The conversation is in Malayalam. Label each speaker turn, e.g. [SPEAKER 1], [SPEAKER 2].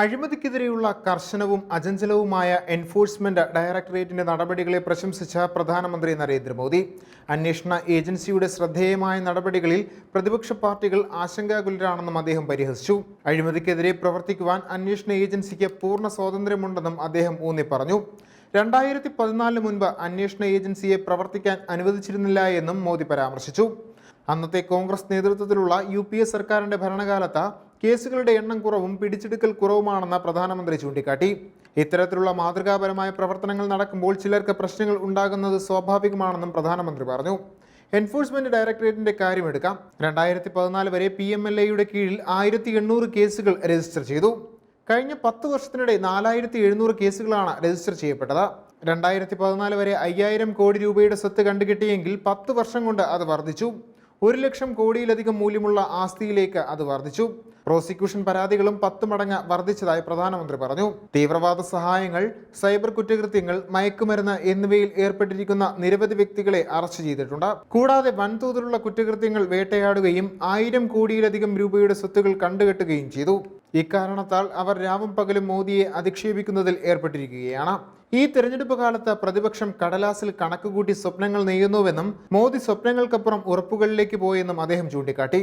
[SPEAKER 1] അഴിമതിക്കെതിരെയുള്ള കർശനവും അചഞ്ചലവുമായ എൻഫോഴ്സ്മെന്റ് ഡയറക്ടറേറ്റിന്റെ നടപടികളെ പ്രശംസിച്ച പ്രധാനമന്ത്രി നരേന്ദ്രമോദി. അന്വേഷണ ഏജൻസിയുടെ ശ്രദ്ധേയമായ നടപടികളിൽ പ്രതിപക്ഷ പാർട്ടികൾ ആശങ്കാകുലരാണെന്നും അദ്ദേഹം പരിഹസിച്ചു. അഴിമതിക്കെതിരെ പ്രവർത്തിക്കുവാൻ അന്വേഷണ ഏജൻസിക്ക് പൂർണ സ്വാതന്ത്ര്യമുണ്ടെന്നും അദ്ദേഹം ഊന്നി പറഞ്ഞു. രണ്ടായിരത്തി പതിനാലിന് മുൻപ് അന്വേഷണ ഏജൻസിയെ പ്രവർത്തിക്കാൻ അനുവദിച്ചിരുന്നില്ല എന്നും മോദി പരാമർശിച്ചു. അന്നത്തെ കോൺഗ്രസ് നേതൃത്വത്തിലുള്ള യു സർക്കാരിന്റെ ഭരണകാലത്ത് കേസുകളുടെ എണ്ണം കുറവും പിടിച്ചെടുക്കൽ കുറവുമാണെന്ന് പ്രധാനമന്ത്രി ചൂണ്ടിക്കാട്ടി. ഇത്തരത്തിലുള്ള മാതൃകാപരമായ പ്രവർത്തനങ്ങൾ നടക്കുമ്പോൾ ചിലർക്ക് പ്രശ്നങ്ങൾ ഉണ്ടാകുന്നത് സ്വാഭാവികമാണെന്നും പ്രധാനമന്ത്രി പറഞ്ഞു. എൻഫോഴ്സ്മെന്റ് ഡയറക്ടറേറ്റിന്റെ കാര്യമെടുക്കാം രണ്ടായിരത്തി പതിനാല് വരെ പി എം എൽ എയുടെ കീഴിൽ ആയിരത്തി എണ്ണൂറ് കേസുകൾ രജിസ്റ്റർ ചെയ്തു. കഴിഞ്ഞ പത്ത് വർഷത്തിനിടെ നാലായിരത്തി എഴുന്നൂറ് കേസുകളാണ് രജിസ്റ്റർ ചെയ്യപ്പെട്ടത്. രണ്ടായിരത്തി പതിനാല് വരെ അയ്യായിരം കോടി രൂപയുടെ സ്വത്ത് കണ്ടുകിട്ടിയെങ്കിൽ പത്ത് വർഷം കൊണ്ട് അത് വർദ്ധിച്ചു. ഒരു ലക്ഷം കോടിയിലധികം മൂല്യമുള്ള ആസ്തിയിലേക്ക് അത് വർദ്ധിച്ചു. പ്രോസിക്യൂഷൻ പരാതികളും പത്ത് മടങ്ങ് വർദ്ധിച്ചതായി പ്രധാനമന്ത്രി പറഞ്ഞു. തീവ്രവാദ സഹായങ്ങൾ സൈബർ കുറ്റകൃത്യങ്ങൾ മയക്കുമരുന്ന് എന്നിവയിൽ ഏർപ്പെട്ടിരിക്കുന്ന നിരവധി വ്യക്തികളെ അറസ്റ്റ് ചെയ്തിട്ടുണ്ട്. കൂടാതെ വൻതോതിലുള്ള കുറ്റകൃത്യങ്ങൾ വേട്ടയാടുകയും ആയിരം കോടിയിലധികം രൂപയുടെ സ്വത്തുകൾ കണ്ടുകെട്ടുകയും ചെയ്തു. ഇക്കാരണത്താൽ അവർ രാവും പകലും മോദിയെ അധിക്ഷേപിക്കുന്നതിൽ ഏർപ്പെട്ടിരിക്കുകയാണ്. ഈ തെരഞ്ഞെടുപ്പ് കാലത്ത് പ്രതിപക്ഷം കടലാസിൽ കണക്കുകൂട്ടി സ്വപ്നങ്ങൾ നെയ്യുന്നുവെന്നും മോദി സ്വപ്നങ്ങൾക്കപ്പുറം ഉറപ്പുകളിലേക്ക് പോയെന്നും അദ്ദേഹം ചൂണ്ടിക്കാട്ടി.